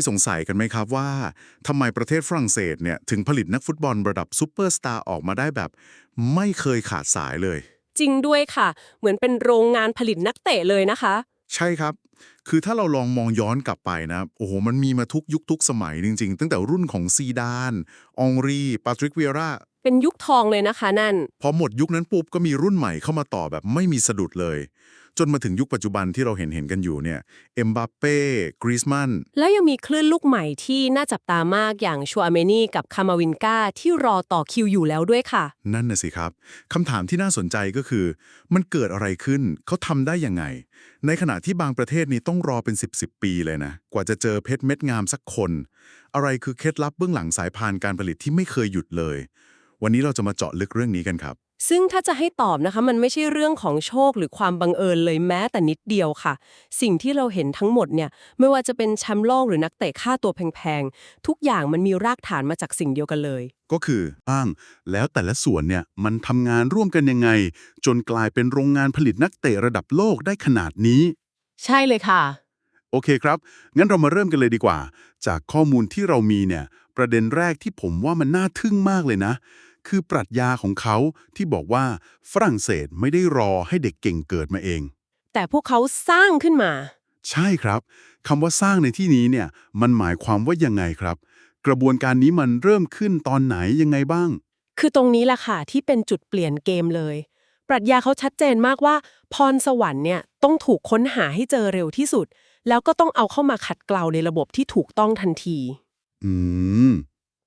ยสงสัยกันไหมครับว่าทำไมประเทศฝรั่งเศสเนี่ยถึงผลิตนักฟุตบอลระดับซูเปอร์สตาร์ออกมาได้แบบ ไม่เคยขาดสายเลย จริงด้วยค่ะ เหมือนเป็นโรงงานผลิตนักเตะเลยนะคะ ใช่ครับ คือถ้าเราลองมองย้อนกลับไปนะ โอ้โห มันมีมาทุกยุคทุกสมัยจริง ๆ ตั้งแต่รุ่นของซีดานองรีปาทริกเวียร่าเป็นยุคทองเลยนะคะนั่น พอหมดยุคนั้นปุ๊บก็มีรุ่นใหม่เข้ามาต่อแบบไม่มีสะดุดเลย จนมาถึงยุคปัจจุบันที่เราเห็นเห็นๆกันอยู่เนี่ยเอ็มบัปเป้กรีซมันแล้วยังมีคลื่นลูกใหม่ที่น่าจับตามากอย่างชัวอาเมนี่กับคามาวินกาที่รอต่อคิวอยู่แล้วด้วยค่ะ นั่นน่ะสิครับคำถามที่น่าสนใจก็คือ มันเกิดอะไรขึ้นเขาทำได้ยังไง ในขณะที่บางประเทศนี่ต้องรอเป็น 10บสปีเลยนะ กว่าจะเจอเพชรเม็ดงามสักคน อะไรคือเคล็ดลับเบื้องหลังสายพานการผลิตที่ไม่เคยหยุดเลย วันนี้เราจะมาเจาะลึกเรื่องนี้กันครับ ซึ่งถ้าจะให้ตอบนะคะ มันไม่ใช่เรื่องของโชคหรือความบังเอิญเลยแม้แต่นิดเดียวค่ะ สิ่งที่เราเห็นทั้งหมดเนี่ย ไม่ว่าจะเป็นแชมป์โลกหรือนักเตะค่าตัวแพงๆ ทุกอย่างมันมีรากฐานมาจากสิ่งเดียวกันเลย ก็คืออ้างแล้วแต่ละส่วนเนี่ยมันทำงานร่วมกันยังไง จนกลายเป็นโรงงานผลิตนักเตะระดับโลกได้ขนาดนี้ ใช่เลยค่ะ โอเคครับ งั้นเรามาเริ่มกันเลยดีกว่า จากข้อมูลที่เรามีเนี่ย ประเด็นแรกที่ผมว่ามันน่าทึ่งมากเลยนะ คือปรัชญาของเขาที่บอกว่าฝรั่งเศสไม่ได้รอให้เด็กเก่งเกิดมาเอง แต่พวกเขาสร้างขึ้นมา ใช่ครับคำว่าสร้างในที่นี้เนี่ย มันหมายความว่ายังไงครับ กระบวนการนี้มันเริ่มขึ้นตอนไหนยังไงบ้าง คือตรงนี้แหละค่ะที่เป็นจุดเปลี่ยนเกมเลย ปรัชญาเขาชัดเจนมากว่า พรสวรรค์เนี่ยต้องถูกค้นหาให้เจอเร็วที่สุด แล้วก็ต้องเอาเข้ามาขัดเกลาในระบบที่ถูกต้องทันที อืม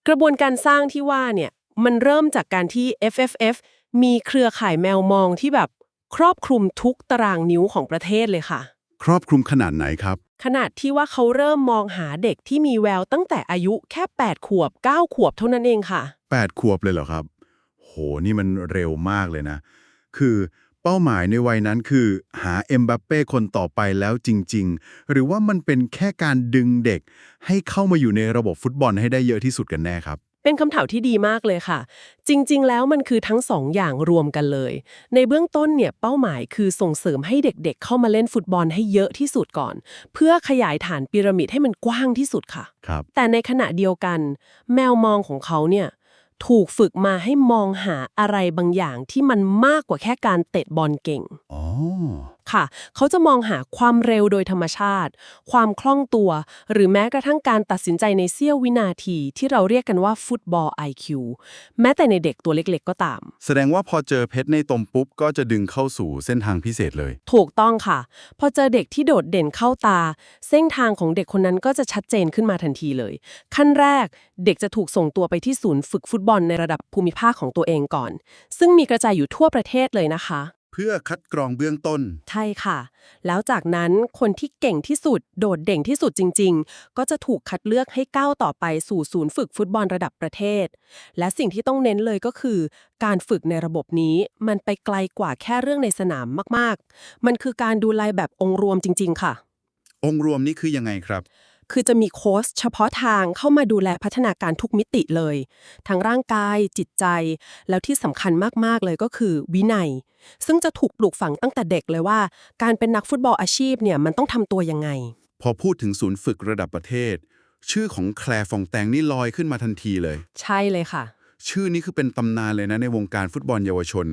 กระบวนการสร้างที่ว่าเนี่ยมันเริ่มจากการที่ FFF มีเครือข่ายแมวมองที่แบบครอบคลุมทุกตารางนิ้วของประเทศเลยค่ะ ครอบคลุมขนาดไหนครับ ขนาดที่ว่าเขาเริ่มมองหาเด็กที่มีแววตั้งแต่อายุแค่ 8 ขวบ 9 ขวบเท่านั้นเองค่ะ 8 ขวบเลยเหรอครับ โห นี่มันเร็วมากเลยนะ คือเป้าหมายในวัยนั้นคือ หาเอ็มบัปเป้คนต่อไปแล้วจริง ๆ หรือว่ามันเป็นแค่การดึงเด็ก ให้เข้ามาอยู่ในระบบฟุตบอลให้ได้เยอะที่สุดกันแน่ครับ เป็นคำถามที่ดีมากเลยค่ะ จริง ๆ แล้วมันคือทั้งสองอย่างรวมกันเลย ในเบื้องต้นเนี่ยเป้าหมายคือส่งเสริมให้เด็กๆ เข้ามาเล่นฟุตบอลให้เยอะที่สุดก่อน เพื่อขยายฐานพีระมิดให้มันกว้างที่สุดค่ะ ครับ แต่ในขณะเดียวกัน แมวมองของเขาเนี่ย ถูกฝึกมาให้มองหาอะไรบางอย่างที่มันมากกว่าแค่การเตะบอลเก่ง อ๋อ ค่ะ เขาจะมองหาความเร็วโดยธรรมชาติ ความคล่องตัว หรือแม้กระทั่งการตัดสินใจในเสี้ยววินาทีที่เราเรียกกันว่าฟุตบอล IQ แม้แต่ในเด็กตัวเล็กๆ ก็ตาม แสดงว่าพอเจอเพชรในตมปุ๊บ ก็จะดึงเข้าสู่เส้นทางพิเศษเลย ถูกต้องค่ะ พอเจอเด็กที่โดดเด่นเข้าตา เส้นทางของเด็กคนนั้นก็จะชัดเจนขึ้นมาทันทีเลย ขั้นแรกเด็กจะถูกส่งตัวไปที่ศูนย์ฝึกฟุตบอลในระดับภูมิภาคของตัวเองก่อน ซึ่งมีกระจายอยู่ทั่วประเทศเลยนะคะเพื่อคัดกรองเบื้องต้น ใช่ค่ะ แล้วจากนั้นคนที่เก่งที่สุด โดดเด่นที่สุดจริง ๆ ก็จะถูกคัดเลือกให้ก้าวต่อไปสู่ศูนย์ฝึกฟุตบอลระดับประเทศ และสิ่งที่ต้องเน้นเลยก็คือ การฝึกในระบบนี้มันไปไกลกว่าแค่เรื่องในสนามมากๆ มันคือการดูแลแบบองค์รวมจริง ๆ ค่ะ องค์รวมนี่คือยังไงครับ คือจะมีโค้ชเฉพาะทางเข้ามาดูแลพัฒนาการทุกมิติเลย ทั้งร่างกายจิตใจ แล้วที่สำคัญมากๆเลยก็คือวินัย ซึ่งจะถูกปลูกฝังตั้งแต่เด็กเลยว่า การเป็นนักฟุตบอลอาชีพเนี่ยมันต้องทำตัวยังไง พอพูดถึงศูนย์ฝึกระดับประเทศ ชื่อของแคลร์ฟองแตงนี่ลอยขึ้นมาทันทีเลย ใช่เลยค่ะ ชื่อนี้คือเป็นตำนานเลยนะในวงการฟุตบอลเยาวชน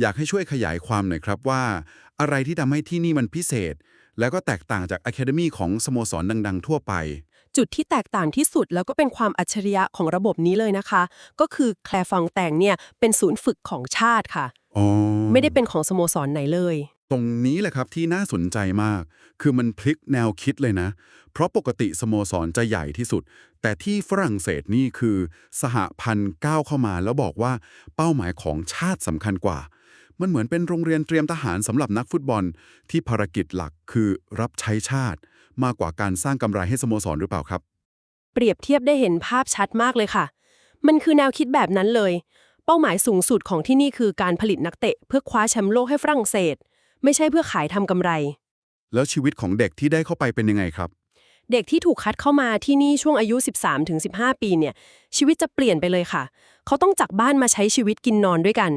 อยากให้ช่วยขยายความหน่อยครับว่า อะไรที่ทำให้ที่นี่มันพิเศษ แล้วก็แตกต่างจากอะคาเดมีของสโมสรดัง ๆ ทั่วไป จุดที่แตกต่างที่สุดแล้วก็เป็นความอัจฉริยะของระบบนี้เลยนะคะ ก็คือแคลฟองแตงเนี่ยเป็นศูนย์ฝึกของชาติค่ะ อ๋อไม่ได้เป็นของสโมสรไหนเลย ตรงนี้แหละครับที่น่าสนใจมาก คือมันพลิกแนวคิดเลยนะ เพราะปกติสโมสรจะใหญ่ที่สุด แต่ที่ฝรั่งเศสนี่คือ สหพันธ์ก้าวเข้ามาแล้วบอกว่าเป้าหมายของชาติสำคัญกว่า มันเหมือนเป็นโรงเรียนเตรียมทหารสำหรับนักฟุตบอล ที่ภารกิจหลักคือรับใช้ชาติ มากกว่าการสร้างกำไรให้สโมสรหรือเปล่าครับ เปรียบเทียบได้เห็นภาพชัดมากเลยค่ะ มันคือแนวคิดแบบนั้นเลย เป้าหมายสูงสุดของที่นี่คือการผลิตนักเตะ เพื่อคว้าแชมป์โลกให้ฝรั่งเศส ไม่ใช่เพื่อขายทำกำไร แล้วชีวิตของเด็กที่ได้เข้าไปเป็นยังไงครับ เด็กที่ถูกคัดเข้ามาที่นี่ช่วงอายุ 13-15 ปีเนี่ยชีวิตจะเปลี่ยนไปเลยค่ะ เขาต้องจากบ้านมาใช้ชีวิตกินนอนด้วยกัน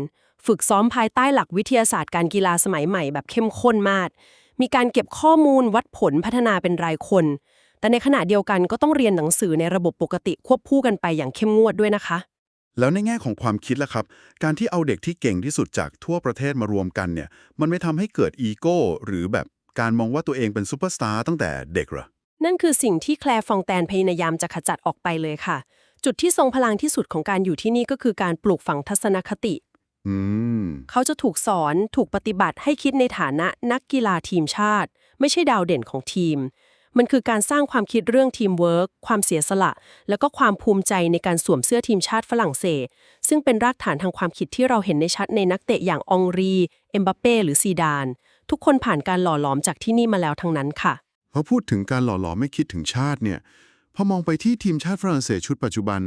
ฝึกซ้อมภายใต้หลักวิทยาศาสตร์การกีฬาสมัยใหม่แบบเข้มข้นมาก มีการเก็บข้อมูลวัดผลพัฒนาเป็นรายคนแต่แต่ในขณะเดียวกันก็ต้องเรียนหนังสือในระบบปกติควบคู่กันไปอย่างเข้มงวดด้วยนะคะ แล้วในแง่ของความคิดล่ะครับ การที่เอาเด็กที่เก่งที่สุดจากทั่วประเทศมารวมกันเนี่ย มันไม่ทำให้เกิดอีโก้หรือแบบการมองว่าตัวเองเป็นซูเปอร์สตาร์ตั้งแต่เด็กเหรอ นั่นคือสิ่งที่แคลร์ฟองแตนพยายามจะขจัดออกไปเลยค่ะ จุดที่ทรงพลังที่สุดของการอยู่ที่นี่ก็คือการปลูกฝังทัศนคติอืม เขาจะถูกสอนถูกปฏิบัติให้คิดในฐานะนักกีฬาทีมชาติ ไม่ใช่ดาวเด่นของทีม มันคือการสร้างความคิดเรื่องทีมเวิร์คความเสียสละ แล้วก็ความภูมิใจในการสวมเสื้อทีมชาติฝรั่งเศส ซึ่งเป็นรากฐานทางความคิดที่เราเห็นในชัดในนักเตะอย่างองรี เอ็มบัปเป้หรือซีดาน ทุกคนผ่านการหล่อหลอมจากที่นี่มาแล้วทั้งนั้นค่ะพอพูดถึงการหล่อหลอมไม่คิดถึงชาติเนี่ยพอมองไปที่ทีมชาติฝรั่งเศสชุดปัจจุบัน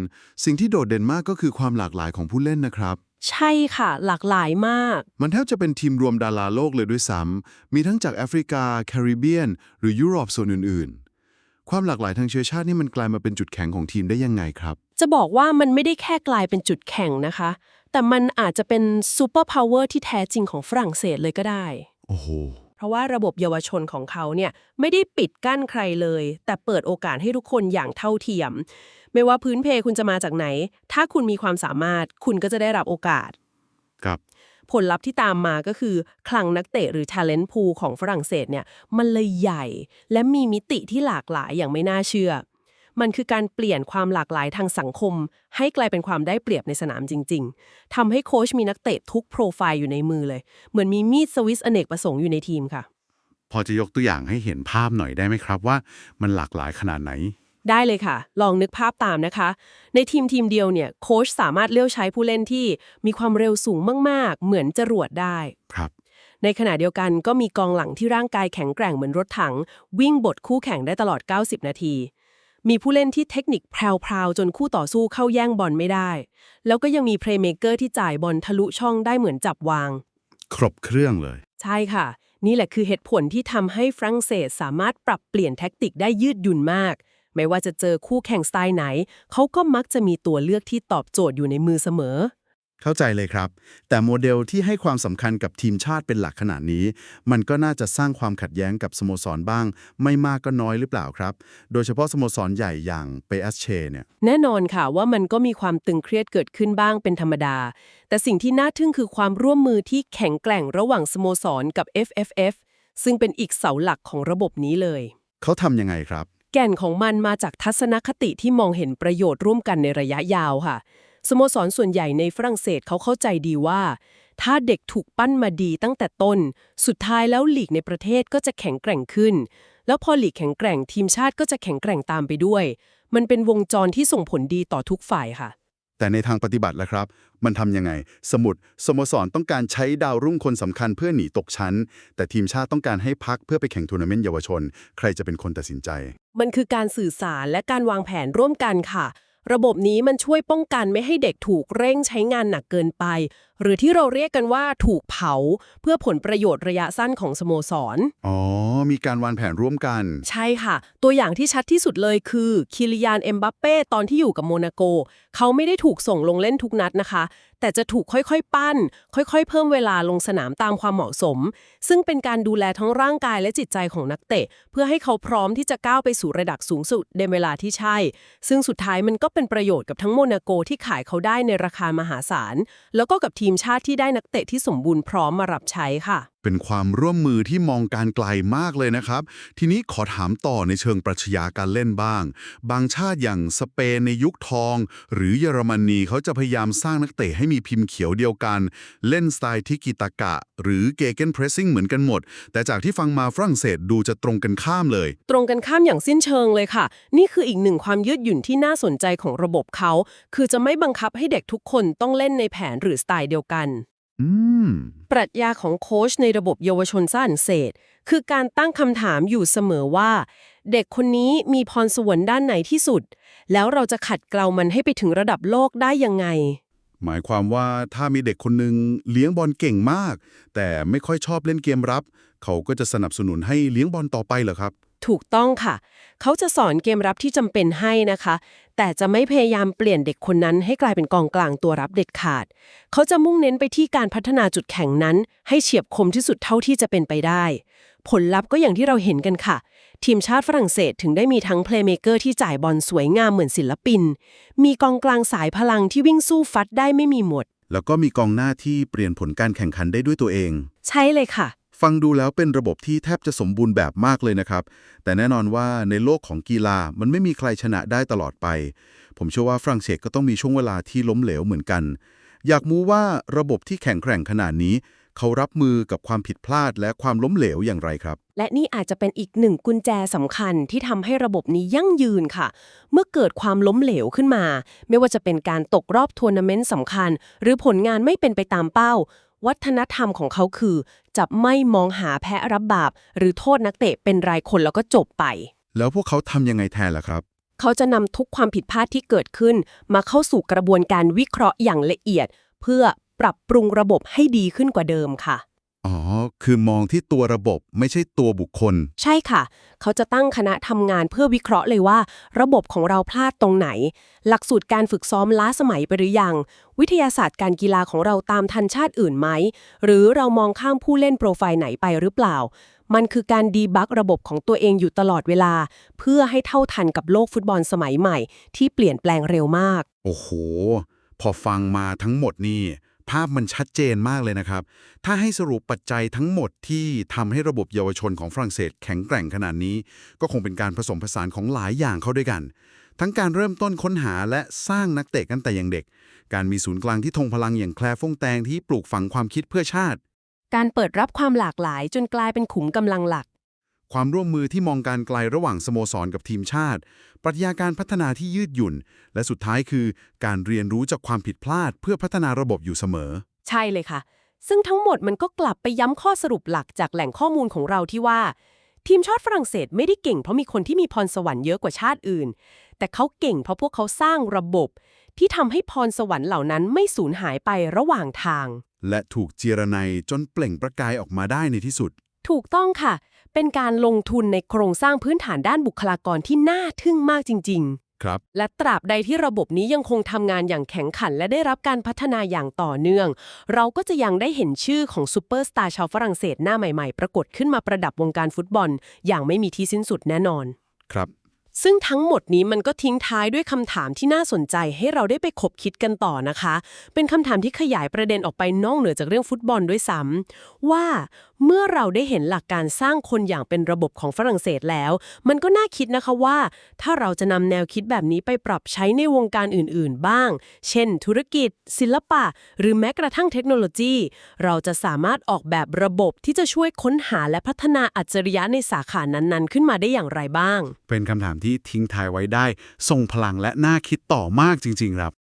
สิ่งที่โดดเด่นมากก็คือความหลากหลายของผู้เล่นนะครับ ใช่ค่ะ หลากหลายมาก มันแทบจะเป็นทีมรวมดาราโลกเลยด้วยซ้ำมีทั้งจากแอฟริกา แคริบเบียน หรือยุโรปส่วนอื่น ๆ ความหลากหลายทางเชื้อชาตินี่มันกลายมาเป็นจุดแข็งของทีมได้ยังไงครับ จะบอกว่ามันไม่ได้แค่กลายเป็นจุดแข่งนะคะ แต่มันอาจจะเป็นซูเปอร์พาวเวอร์ที่แท้จริงของฝรั่งเศสเลยก็ได้ โอ้โห เพราะว่าระบบเยาวชนของเขาเนี่ยไม่ได้ปิดกั้นใครเลย แต่เปิดโอกาสให้ทุกคนอย่างเท่าเทียม ไม่ว่าพื้นเพคุณจะมาจากไหน ถ้าคุณมีความสามารถคุณก็จะได้รับโอกาส ครับ ผลลัพธ์ที่ตามมาก็คือ คลังนักเตะหรือ talent pool ของฝรั่งเศสเนี่ยมันเลยใหญ่ และมีมิติที่หลากหลายอย่างไม่น่าเชื่อ มันคือการเปลี่ยนความหลากหลายทางสังคม ให้กลายเป็นความได้เปรียบในสนามจริง ๆทำให้โค้ชมีนักเตะทุกโปรไฟล์อยู่ในมือเลย เหมือนมีมีดสวิสอเนกประสงค์อยู่ในทีมค่ะ พอจะยกตัวอย่างให้เห็นภาพหน่อยได้ไหมครับว่ามันหลากหลายขนาดไหนได้เลยค่ะ ลองนึกภาพตามนะคะ ในทีมทีมเดียวเนี่ยโค้ชสามารถเลือกใช้ผู้เล่นที่มีความเร็วสูงมาก ๆ เหมือนจรวดได้ ครับ ในขณะเดียวกันก็มีกองหลังที่ร่างกายแข็งแกร่งเหมือนรถถัง วิ่งบทคู่แข่งได้ตลอด 90 นาที มีผู้เล่นที่เทคนิคแพรวๆจนคู่ต่อสู้เข้าแย่งบอลไม่ได้ แล้วก็ยังมีเพลย์เม k เกอร์ที่จ่ายบอลทะลุช่องได้เหมือนจับวาง ครบเครื่องเลย ใช่ค่ะ นี่แหละคือเหตุผลที่ทำให้ฝรั่งเศสสามารถปรับเปลี่ยนแท็กติกได้ยืดหยุ่นมาก ไม่ว่าจะเจอคู่แข่งสไตล์ไหน เขาก็มักจะมีตัวเลือกที่ตอบโจทย์อยู่ในมือเสมอ เข้าใจเลยครับ แต่โมเดลที่ให้ความสำคัญกับทีมชาติเป็นหลักขนาดนี้ มันก็น่าจะสร้างความขัดแย้งกับสโมสรบ้าง ไม่มากก็น้อยหรือเปล่าครับ โดยเฉพาะสโมสรใหญ่อย่างเปอสเชเนี่ย แน่นอนค่ะว่ามันก็มีความตึงเครียดเกิดขึ้นบ้างเป็นธรรมดา แต่สิ่งที่น่าทึ่งคือความร่วมมือที่แข็งแกร่งระหว่างสโมสรกับ FFF ซึ่งเป็นอีกเสาหลักของระบบนี้เลย เขาทำยังไงครับ แก่นของมันมาจากทัศนคติที่มองเห็นประโยชน์ร่วมกันในระยะยาวค่ะ สโมสรส่วนใหญ่ในฝรั่งเศสเขาเข้าใจดีว่า ถ้าเด็กถูกปั้นมาดีตั้งแต่ต้น สุดท้ายแล้วลีกในประเทศก็จะแข็งแกร่งขึ้น แล้วพอลีกแข็งแกร่งทีมชาติก็จะแข็งแกร่งตามไปด้วย มันเป็นวงจรที่ส่งผลดีต่อทุกฝ่ายค่ะ แต่ในทางปฏิบัติล่ะครับ มันทำยังไง สมุดสโมสรต้องการใช้ดาวรุ่งคนสำคัญเพื่อหนีตกชั้น แต่ทีมชาติต้องการให้พักเพื่อไปแข่งทัวร์นาเมนต์เยาวชน ใครจะเป็นคนตัดสินใจ มันคือการสื่อสารและการวางแผนร่วมกันค่ะ ระบบนี้มันช่วยป้องกันไม่ให้เด็กถูกเร่งใช้งานหนักเกินไป หรือที่เราเรียกกันว่าถูกเผาเพื่อผลประโยชน์ระยะสั้นของสโมสร อ๋อ มีการวางแผนร่วมกัน ใช่ค่ะ ตัวอย่างที่ชัดที่สุดเลยคือคิริยานเอ็มบัปเป้ตอนที่อยู่กับโมนาโก เขาไม่ได้ถูกส่งลงเล่นทุกนัดนะคะ แต่จะถูกค่อยๆ ปั้น ค่อยๆ เพิ่มเวลาลงสนามตามความเหมาะสม ซึ่งเป็นการดูแลทั้งร่างกายและจิตใจของนักเตะ เพื่อให้เขาพร้อมที่จะก้าวไปสู่ระดับสูงสุดในเวลาที่ใช่ ซึ่งสุดท้ายมันก็เป็นประโยชน์กับทั้งโมนาโกที่ขายเขาได้ในราคามหาศาลแล้วก็กับทีมีมชาติที่ได้นักเตะที่สมบูรณ์พร้อมมารับใช้ค่ะ เป็นความร่วมมือที่มองการไกลมากเลยนะครับ ทีนี้ขอถามต่อในเชิงปรัชญาการเล่นบ้าง บางชาติอย่างสเปนในยุคทอง หรือเยอรมนีเขาจะพยายามสร้างนักเตะให้มีพิมพ์เขียวเดียวกัน เล่นสไตล์ทิกิตากะ หรือเกเกนเพรสซิ่งเหมือนกันหมด แต่จากที่ฟังมาฝรั่งเศสดูจะตรงกันข้ามเลย ตรงกันข้ามอย่างสิ้นเชิงเลยค่ะ นี่คืออีกหนึ่งความยืดหยุ่นที่น่าสนใจของระบบเขา คือจะไม่บังคับให้เด็กทุกคนต้องเล่นในแผนหรือสไตล์เดียวกัน ปรัชญาของโค้ชในระบบเยาวชนฝรั่งเศส คือการตั้งคำถามอยู่เสมอว่า เด็กคนนี้มีพรสวรรค์ด้านไหนที่สุด แล้วเราจะขัดเกลามันให้ไปถึงระดับโลกได้ยังไง หมายความว่าถ้ามีเด็กคนหนึ่งเลี้ยงบอลเก่งมาก แต่ไม่ค่อยชอบเล่นเกมรับ เขาก็จะสนับสนุนให้เลี้ยงบอลต่อไปเหรอครับ ถูกต้องค่ะ เขาจะสอนเกมรับที่จำเป็นให้นะคะ แต่จะไม่พยายามเปลี่ยนเด็กคนนั้นให้กลายเป็นกองกลางตัวรับเด็ดขาด เขาจะมุ่งเน้นไปที่การพัฒนาจุดแข็งนั้น ให้เฉียบคมที่สุดเท่าที่จะเป็นไปได้ ผลลัพธ์ก็อย่างที่เราเห็นกันค่ะ ทีมชาติฝรั่งเศสถึงได้มีทั้งเพลย์เมเกอร์ที่จ่ายบอลสวยงามเหมือนศิลปิน มีกองกลางสายพลังที่วิ่งสู้ฟัดได้ไม่มีหมด แล้วก็มีกองหน้าที่เปลี่ยนผลการแข่งขันได้ด้วยตัวเอง ใช่เลยค่ะ ฟังดูแล้วเป็นระบบที่แทบจะสมบูรณ์แบบมากเลยนะครับ แต่แน่นอนว่าในโลกของกีฬามันไม่มีใครชนะได้ตลอดไป ผมเชื่อว่าฝรั่งเศสก็ต้องมีช่วงเวลาที่ล้มเหลวเหมือนกัน อยากรู้ว่าระบบที่แข็งแกร่งขนาดนี้ เขารับมือกับความผิดพลาดและความล้มเหลวอย่างไรครับ และนี่อาจจะเป็นอีกหนึ่งกุญแจสำคัญที่ทำให้ระบบนี้ยั่งยืนค่ะ เมื่อเกิดความล้มเหลวขึ้นมา ไม่ว่าจะเป็นการตกรอบทัวร์นาเมนต์สำคัญ หรือผลงานไม่เป็นไปตามเป้า วัฒนธรรมของเขาคือ จะไม่มองหาแพ้รับบาป หรือโทษนักเตะเป็นรายคนแล้วก็จบไป แล้วพวกเขาทำยังไงแทนล่ะครับเขาจะนำทุกความผิดพลาดที่เกิดขึ้น มาเข้าสู่กระบวนการวิเคราะห์อย่างละเอียด เพื่อ ปรับปรุงระบบให้ดีขึ้นกว่าเดิมค่ะ อ๋อ คือมองที่ตัวระบบไม่ใช่ตัวบุคคล ใช่ค่ะ เขาจะตั้งคณะทำงานเพื่อวิเคราะห์เลยว่า ระบบของเราพลาดตรงไหน หลักสูตรการฝึกซ้อมล้าสมัยไปหรือยัง วิทยาศาสตร์การกีฬาของเราตามทันชาติอื่นไหม หรือเรามองข้ามผู้เล่นโปรไฟล์ไหนไปหรือเปล่า มันคือการดีบักระบบของตัวเองอยู่ตลอดเวลา เพื่อให้เท่าทันกับโลกฟุตบอลสมัยใหม่ ที่เปลี่ยนแปลงเร็วมาก โอ้โห พอฟังมาทั้งหมดนี่ ภาพมันชัดเจนมากเลยนะครับ ถ้าให้สรุปปัจจัยทั้งหมดที่ทำให้ระบบเยาวชนของฝรั่งเศสแข็งแกร่งขนาดนี้ ก็คงเป็นการผสมผสานของหลายอย่างเข้าด้วยกัน ทั้งการเริ่มต้นค้นหาและสร้างนักเตะกันแต่ยังเด็ก การมีศูนย์กลางที่ทงพลังอย่างแคลร์ฟงแตงที่ปลูกฝังความคิดเพื่อชาติ การเปิดรับความหลากหลายจนกลายเป็นขุมกำลังหลัก ความร่วมมือที่มองการไกลระหว่างสโมสรกับทีมชาติ ปรัชญาการพัฒนาที่ยืดหยุ่น และสุดท้ายคือการเรียนรู้จากความผิดพลาด เพื่อพัฒนาระบบอยู่เสมอ ใช่เลยค่ะ ซึ่งทั้งหมดมันก็กลับไปย้ำข้อสรุปหลักจากแหล่งข้อมูลของเราที่ว่า ทีมชาติฝรั่งเศสไม่ได้เก่งเพราะมีคนที่มีพรสวรรค์เยอะกว่าชาติอื่น แต่เขาเก่งเพราะพวกเขาสร้างระบบ ที่ทำให้พรสวรรค์เหล่านั้นไม่สูญหายไประหว่างทาง และถูกเจรไนจนเปล่งประกายออกมาได้ในที่สุด ถูกต้องค่ะ เป็นการลงทุนในโครงสร้างพื้นฐานด้านบุคลากรที่น่าทึ่งมากจริง ๆ ครับ และตราบใดที่ระบบนี้ยังคงทำงานอย่างแข็งขัน และได้รับการพัฒนาอย่างต่อเนื่อง เราก็จะยังได้เห็นชื่อของซูเปอร์สตาร์ชาวฝรั่งเศสหน้าใหม่ๆ ปรากฏขึ้นมาประดับวงการฟุตบอล อย่างไม่มีที่สิ้นสุดแน่นอน ครับ ซึ่งทั้งหมดนี้มันก็ทิ้งท้ายด้วยคำถามที่น่าสนใจให้เราได้ไปคบคิดกันต่อนะคะ เป็นคำถามที่ขยายประเด็นออกไปนอกเหนือจากเรื่องฟุตบอลด้วยซ้ำว่าเมื่อเราได้เห็นหลักการสร้างคนอย่างเป็นระบบของฝรั่งเศสแล้ว มันก็น่าคิดนะคะว่า ถ้าเราจะนำแนวคิดแบบนี้ไปปรับใช้ในวงการอื่น ๆ บ้าง เช่น ธุรกิจ ศิลปะ หรือแม้กระทั่งเทคโนโลยี เราจะสามารถออกแบบระบบที่จะช่วยค้นหาและพัฒนาอัจฉริยะในสาขานั้นๆ ขึ้นมาได้อย่างไรบ้าง เป็นคำถามที่ทิ้งทายไว้ได้ทรงพลังและน่าคิดต่อมากจริง ๆ ครับ